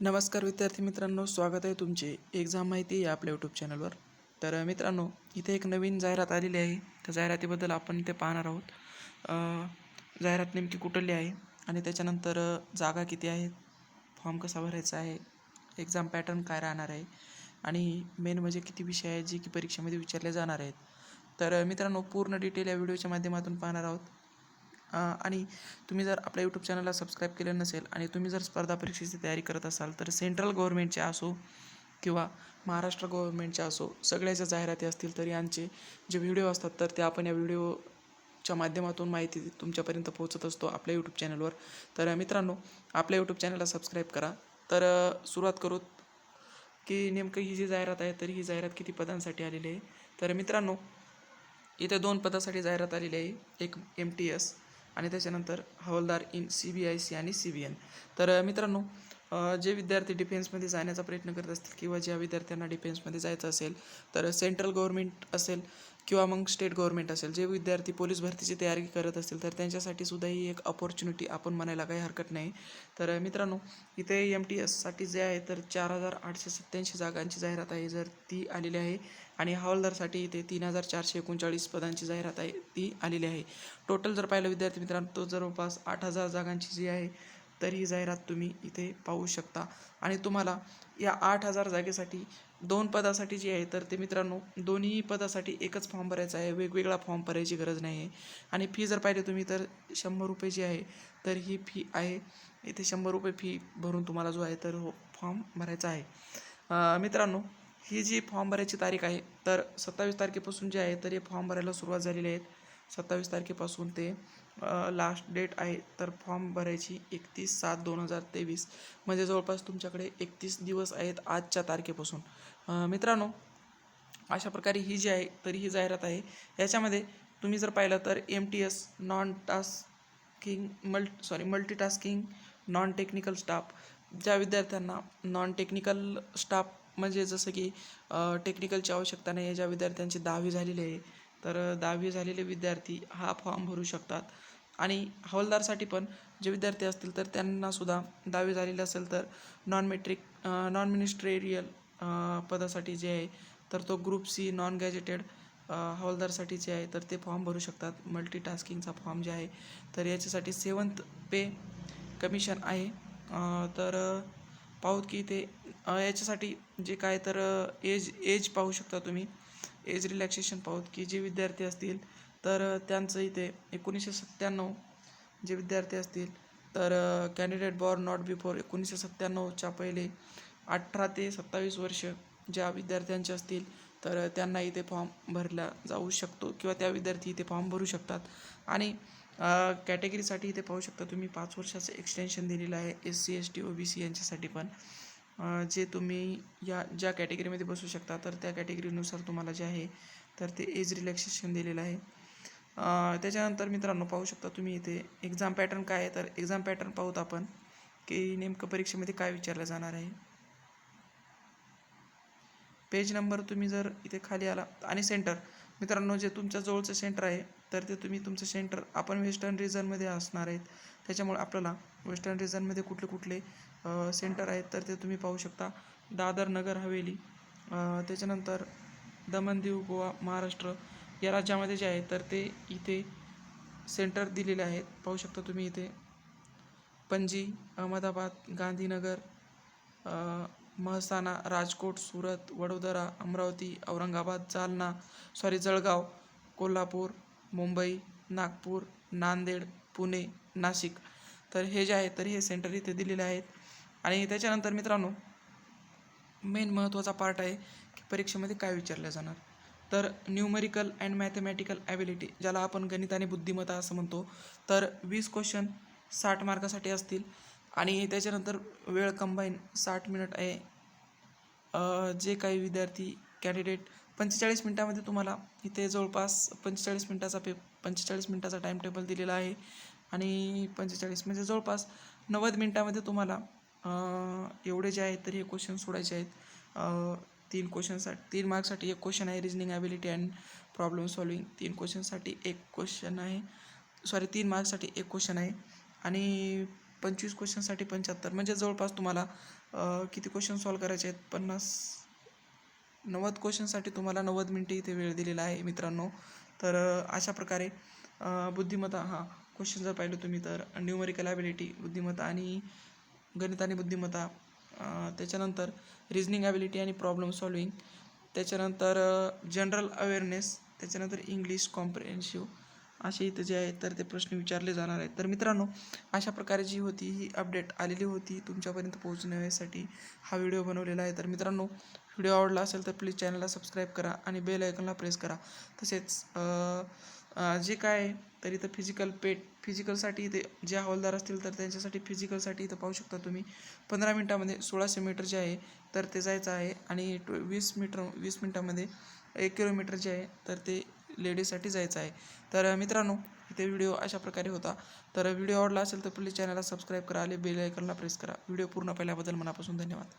नमस्कार विद्यार्थी मित्रांनो स्वागत आहे तुमचे एक्झाम माहिती या आपल्या यूट्यूब चॅनलवर. तर मित्रांनो इथे एक नवीन जाहिरात आलेली आहे. त्या जाहिरातीबद्दल आपण इथे पाहणार आहोत. जाहिरात नेमकी कुठली आहे आणि त्याच्यानंतर जागा किती आहेत फॉर्म कसा भरायचा आहे एक्झाम पॅटर्न काय राहणार आहे आणि मेन म्हणजे किती विषय आहेत जे की परीक्षेमध्ये विचारले जाणार आहेत. तर मित्रांनो पूर्ण डिटेल या व्हिडिओच्या माध्यमातून पाहणार आहोत. आणि तुम्ही जर आपल्या यूट्यूब चॅनलला सबस्क्राईब केलं नसेल आणि तुम्ही जर स्पर्धा परीक्षेची तयारी करत असाल तर सेंट्रल गव्हर्मेंटच्या असो किंवा महाराष्ट्र गव्हर्मेंटच्या असो सगळ्याच्या जाहिराती असतील तर यांचे जे व्हिडिओ असतात तर ते आपण या व्हिडिओच्या माध्यमातून माहिती तुमच्यापर्यंत पोहोचत असतो आपल्या यूट्यूब चॅनलवर तर मित्रांनो आपल्या यूट्यूब चॅनलला सबस्क्राईब करा. तर सुरुवात करू की नेमकं ही जी जाहिरात आहे तर ही जाहिरात किती पदांसाठी आलेली आहे? तर मित्रांनो इथे दोन पदासाठी जाहिरात आलेली आहे. एक एम टी एस आणि त्याच्यानंतर हवालदार in C B I C आणि सी बी एन. तर मित्रांनो जे विद्यार्थी डिफेन्समध्ये जाण्याचा प्रयत्न करत असतील किंवा ज्या विद्यार्थ्यांना डिफेन्समध्ये जायचं असेल तर सेंट्रल गव्हर्मेंट असेल किंवा मग स्टेट गव्हर्नमेंट असेल जे विद्यार्थी पोलीस भरतीची तयारी करत असतील तर त्यांच्यासाठी सुद्धा ही एक अपॉर्च्युनिटी आपण म्हणायला काही हरकत नाही. तर मित्रांनो इथे एम टी एससाठी जे आहे तर चार हजार आठशे सत्त्याऐंशी जागांची जाहिरात आहे जर ती आलेली आहे. आणि हवालदारसाठी इथे तीन हजार चारशे एकोणचाळीस पदांची जाहिरात आहे ती आलेली आहे. टोटल जर पाहिलं विद्यार्थी मित्रांनो तो जवळपास आठ हजार जागांची जी आहे तर ही जाहिरात तुम्ही इथे पाहू शकता. आणि तुम्हाला या आठ हजार जागेसाठी दोन पदासाठी जी आहे तर ते मित्रांनो दोन्ही पदासाठी एकच फॉर्म भरायचा आहे. वेगवेगळा फॉर्म भरायची गरज नाही आहे. आणि फी जर पाहिली तुम्ही तर शंभर रुपये जी आहे तर ही फी आहे. इथे शंभर रुपये फी भरून तुम्हाला जो आहे तर हो फॉर्म भरायचा आहे. मित्रांनो ही जी फॉर्म भरायची तारीख आहे तर सत्तावीस तारखेपासून जे आहे तर हे फॉर्म भरायला सुरुवात झालेली आहेत सत्तावीस तारखेपासून ते लास्ट डेट आहे तर फॉर्म भरायची एकतीस सात दोन हजार तेवीस. म्हणजे जवळपास तुमच्याकडे एकतीस दिवस आहेत आजच्या तारखेपासून. मित्रांनो अशा प्रकारे ही जी आहे तरी ही जाहिरात आहे. याच्यामध्ये तुम्ही जर पाहिलं तर M T S non tasking multi sorry multitasking non technical staff ज्या विद्यार्थ्यांना नॉन टेक्निकल स्टाफ म्हणजे जसं की टेक्निकलची आवश्यकता नाही आहे ज्या विद्यार्थ्यांची दहावी झालेली आहे तर दहावी झालेले विद्यार्थी हा फॉर्म भरू शकतात. आणि हवालदारसाठी पण जे विद्यार्थी असतील तर त्यांनासुद्धा दहावी झालेली असेल तर नॉन मेट्रिक नॉन मिनिस्ट्रेरियल पदासाठी जे आहे तर तो ग्रुप सी नॉन गॅजेटेड हवालदारसाठी जे आहे तर ते फॉर्म भरू शकतात. मल्टीटास्किंगचा फॉर्म जे आहे तर याच्यासाठी सेवन्थ पे कमिशन आहे. तर पाहूत की ते याच्यासाठी जे काय तर एज एज पाहू शकता तुम्ही. एज रिलॅक्सेशन पाहूत की जे विद्यार्थी असतील तर त्यांचं इथे एकोणीसशे सत्त्याण्णव जे विद्यार्थी असतील तर कॅन्डिडेट बॉर्न नॉट बिफोर एकोणीसशे सत्त्याण्णवच्या पहिले अठरा ते सत्तावीस वर्ष ज्या विद्यार्थ्यांचे असतील तर त्यांना इथे फॉर्म भरला जाऊ शकतो किंवा त्या विद्यार्थी इथे फॉर्म भरू शकतात. आणि कॅटेगरीसाठी इथे पाहू शकता तुम्ही पाच वर्षाचं एक्सटेन्शन दिलेलं आहे S C S T O B C यांच्यासाठी पण. जे तुम्ही या ज्या कॅटेगरीमध्ये बसू शकता तर त्या कॅटेगरीनुसार तुम्हाला जे आहे तर ते एज रिलॅक्सेशन दिलेलं आहे. त्याच्यानंतर मित्रांनो पाहू शकता तुम्ही इथे एक्झाम पॅटर्न काय आहे तर एक्झाम पॅटर्न पाहूत आपण की नेमकं परीक्षेमध्ये काय विचारलं जाणार आहे. पेज नंबर तुम्ही जर इथे खाली आला आणि सेंटर मित्रांनो जे तुमच्या जवळचं सेंटर आहे तर ते तुम्ही तुमचं सेंटर आपण वेस्टर्न रिजनमध्ये असणार आहेत. त्याच्यामुळे आपल्याला वेस्टर्न रिजनमध्ये कुठले कुठले सेंटर आहेत तर ते तुम्ही पाहू शकता. दादर नगर हवेली त्याच्यानंतर दमण दीव गोवा महाराष्ट्र या राज्यामध्ये जे आहे तर ते इथे सेंटर दिलेले आहेत. पाहू शकता तुम्ही इथे. पणजी अहमदाबाद गांधीनगर महसाना महसाणा राजकोट सुरत वडोदरा अमरावती औरंगाबाद जालना सॉरी जळगाव कोल्हापूर मुंबई नागपूर नांदेड पुणे नाशिक. तर हे जे आहे तर हे सेंटर इथे दिलेले आहेत. आणि त्याच्यानंतर मित्रांनो मेन महत्त्वाचा पार्ट आहे की परीक्षेमध्ये काय विचारलं जाणार. तर न्यूमरिकल अँड मॅथमॅटिकल ॲबिलिटी ज्याला आपण गणित आणि बुद्धिमत्ता असं म्हणतो तर वीस क्वेश्चन साठ मार्कासाठी असतील. आणि त्याच्यानंतर वेळ कंबाईन साठ मिनिट आहे. जे काही विद्यार्थी कॅन्डिडेट पंचेचाळीस मिनटामध्ये तुम्हाला इथे जवळपास पंचेचाळीस मिनटाचा पे पंचेचाळीस मिनटाचा टाईम टेबल दिलेला आहे. आणि पंचेचाळीस म्हणजे जवळपास नव्वद मिनटामध्ये तुम्हाला एवढे जे आहेत तर हे क्वेश्चन सोडायचे आहेत. तीन क्वेश्चनसाठी तीन मार्क्ससाठी एक क्वेश्चन आहे reasoning ability and problem solving तीन क्वेश्चनसाठी एक क्वेश्चन आहे सॉरी तीन मार्क्ससाठी एक क्वेश्चन आहे. आणि पंचवीस क्वेश्चनसाठी पंच्याहत्तर. म्हणजे जवळपास तुम्हाला किती क्वेश्चन सॉल्व करायचे आहेत? पन्नास नव्वद क्वेश्चनसाठी तुम्हाला नव्वद मिनटे इथे वेळ दिलेला आहे मित्रांनो. तर अशा प्रकारे बुद्धिमत्ता हां क्वेश्चन जर पाहिलं तुम्ही तर न्यूमरिकल ॲबिलिटी बुद्धिमत्ता आणि गणित आणि बुद्धिमत्ता त्याच्यानंतर रिजनिंग ॲबिलिटी आणि प्रॉब्लेम सॉल्विंग त्याच्यानंतर जनरल अवेअरनेस त्याच्यानंतर इंग्लिश कॉम्प्रिहेन्शिव्ह असे इथं जे आहेत तर ते प्रश्न विचारले जाणार आहेत. तर मित्रांनो अशा प्रकारे जी होती ही अपडेट आलेली होती तुमच्यापर्यंत पोहोचण्यासाठी हा व्हिडिओ बनवलेला आहे. तर मित्रांनो व्हिडिओ आवडला असेल तर प्लीज चॅनलला सबस्क्राईब करा आणि बेल आयकनला प्रेस करा. तसेच जे काय तर इथं फिजिकल पेट फिजिकलसाठी इथे जे हवालदार असतील तर त्यांच्यासाठी फिजिकलसाठी इथं पाहू शकता तुम्ही. पंधरा मिनटामध्ये सोळाशे मीटर जे आहे तर ते जायचं आहे आणि ट्व वीस मीटर वीस मिनटामध्ये एक किलोमीटर जे आहे तर ते लेडीजसाठी जायचं आहे. तर मित्रांनो इथे व्हिडिओ अशा प्रकारे होता. तर व्हिडिओ आवडला असेल तर प्लीज चॅनलला सबस्क्राईब करा आणि बेल आयकनला प्रेस करा. व्हिडिओ पूर्ण पाहिल्याबद्दल मनापासून धन्यवाद.